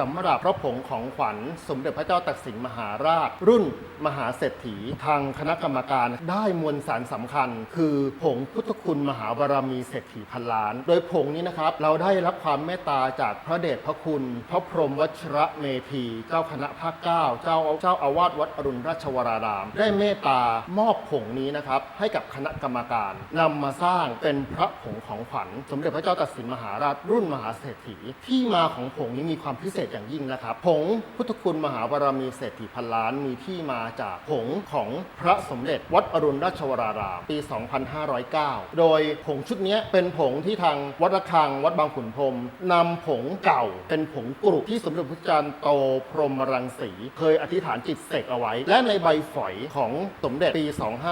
สำหรับพระผงของขวัญสมเด็จพระเจ้าตากสินมหาราช รุ่นมหาเศรษฐี ทางคณะกรรมการได้มวลสารสำคัญ คือผงพุทธคุณมหาบารมีเศรษฐีพันล้าน โดยผงนี้นะครับ เราได้รับความเมตตาจากพระเดชพระคุณ พระพรหมวชระเมธีเจ้าคณะภาคเก้าเจ้าเจ้าอาวาสวัดอรุณราชวราราม ได้เมตตามอบผงนี้นะครับให้กับคณะกรรมการนำมาสร้างเป็นพระผงของขวัญ สมเด็จพระเจ้าตากสินมหาราชรุ่นมหาเศรษฐีที่มาของผงนี้มีความพิเศษอย่างยิ่งนะครับผงพุทธคุณมหาบารมีเศรษฐีพันล้านมีที่มาจากผงของพระสมเด็จวัดอรุณราชวรารามปี 2509 โดยผงชุดนี้เป็นผงที่ทางวัดระฆังวัดบางขุนพรมนำผงเก่าเป็นผงกรุที่สมเด็จพระจันทร์โตพรหมรังสี เคยอธิษฐานจิตเสกเอาไว้ และในใบฝอยของสมเด็จปี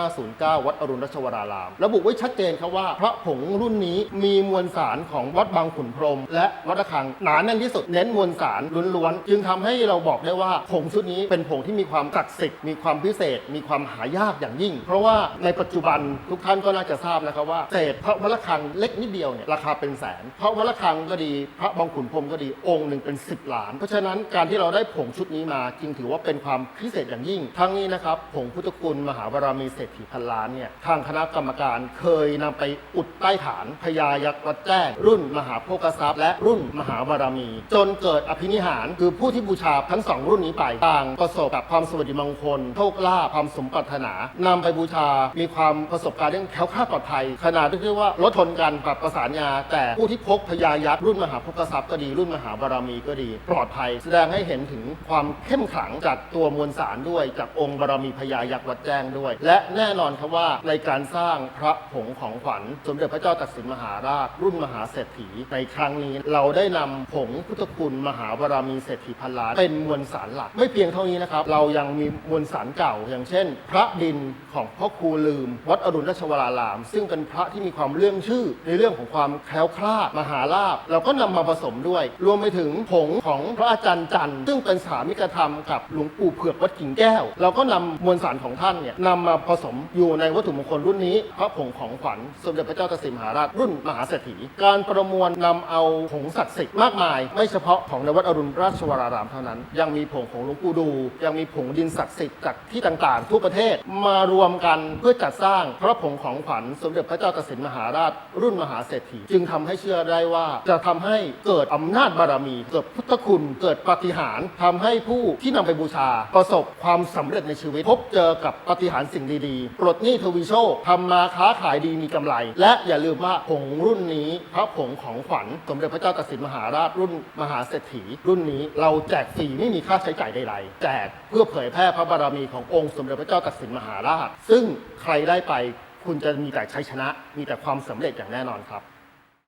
2509 วัดอรุณราชวราราม ระบุไว้ชัดเจนครับว่า พระผงรุ่นนี้มีมวลสารของวัดบางขุนพรม และวัดระฆังหนาแน่นที่สุดเน้นมวลสารล้วนๆจึงทำให้เราบอกได้ว่าผงชุดนี้เป็นผงที่มีความศักดิ์สิทธิ์มีความพิเศษ มีความหายากอย่างยิ่ง เพราะว่าในปัจจุบันทุกท่านก็น่าจะทราบนะครับว่าเศษพระวัดระฆังเล็กนิดเดียวเนี่ยราคาเป็นแสนพระวัดระฆังก็ดีพระบางขุนพรมก็ดีองค์หนึ่งเป็น 10 ล้าน เพราะฉะนั้นการที่เราได้ผงชุดนี้มาจึงถือว่าเป็นความพิเศษอย่างยิ่ง ทั้งนี้นะครับผงพุทธคุณมหาบารมีเศรษฐีพันล้านเนี่ยทางคณะกรรมการเคยนำไปอุดใต้ฐานพญายักษ์วัดแจ้งรุ่นมหาโภคทรัพย์และรุ่นมหาบารมี จนเกิดอภินิหารคือผู้ที่บูชาทั้งสองรุ่นนี้ไปต่างประสบกับความสวัสดิมงคลโชคลาภความสมปรารถนานำไปบูชา มีความประสบการณ์เรื่องแคล้วคลาดปลอดภัย ขนาดที่เรียกว่าลดทนกันกับประสานงาแต่ผู้ที่พกพญายักษ์รุ่นมหาโภคทรัพย์ก็ดี รุ่นมหาบารมีก็ดี ปลอดภัย แสดงให้เห็นถึงความเข้มขลังจากตัวมวลสารด้วยจากองค์บารมีพญายักษ์วัดแจ้งด้วย และแน่นอนครับว่าในการสร้างพระผงของขวัญ สมเด็จพระเจ้าตากสินมหาราช รุ่นมหาเศรษฐีในครั้งนี้เราได้นำผงพุทธคุณมหาบารมีเศรษฐีพันล้านเป็นมวลสารหลัก ไม่เพียงเท่านี้นะครับ เรายังมีมวลสารเก่า อย่างเช่น พระดินของพ่อครูลืม วัดอรุณราชวราราม ซึ่งเป็นพระที่มีความเรื่องชื่อ ในเรื่องของความแคล้วคลาดมหาลาภเราก็นำมาผสมด้วย รวมไปถึงผงของพระอาจารย์จันทร์ซึ่งเป็นสามิกธรรมกับหลวงปู่เผือกวัดกิ่งแก้ว เราก็นำมวลสารของท่านเนี่ยนำมาผสมอยู่ในวัตถุมงคลรุ่นนี้ พระผงของขวัญสมเด็จพระเจ้าตากสินมหาราชรุ่นมหาเศรษฐีการประมวลนำเอาผงศักดิ์สิทธิ์มากมาย ไม่เฉพาะของในวัดอรุณราชวรารามเท่านั้น ยังมีผงของหลวงปู่ดู ยังมีผงดินศักดิ์สิทธิ์จากที่ต่างๆ ทั่วประเทศมารวมกันเพื่อจัดสร้างพระผงของขวัญสมเด็จพระเจ้าตากสินมหาราช รุ่นมหาเศรษฐีจึงทำให้เชื่อได้ว่าจะทำให้เกิดอำนาจบารมี เกิดพุทธคุณเกิดปฏิหาริย์ทำให้ผู้ที่นำไปบูชา ประสบความสำเร็จในชีวิต พบเจอกับปฏิหารสิ่งดีๆปลดหนี้ทวีโชคทำมาค้าขายดีมีกำไร และอย่าลืมว่าผงรุ่นนี้พระผงของขวัญสมเด็จพระเจ้าตากสินมหาราชรุ่นมหาเศรษฐีรุ่นนี้เราแจกฟรีไม่มีค่าใช้จ่ายใดๆ แจกเพื่อเผยแพร่พระบารมีขององค์สมเด็จพระเจ้าตากสินมหาราช ซึ่งใครได้ไปคุณจะมีแต่ชัยชนะ มีแต่ความสำเร็จอย่างแน่นอนครับ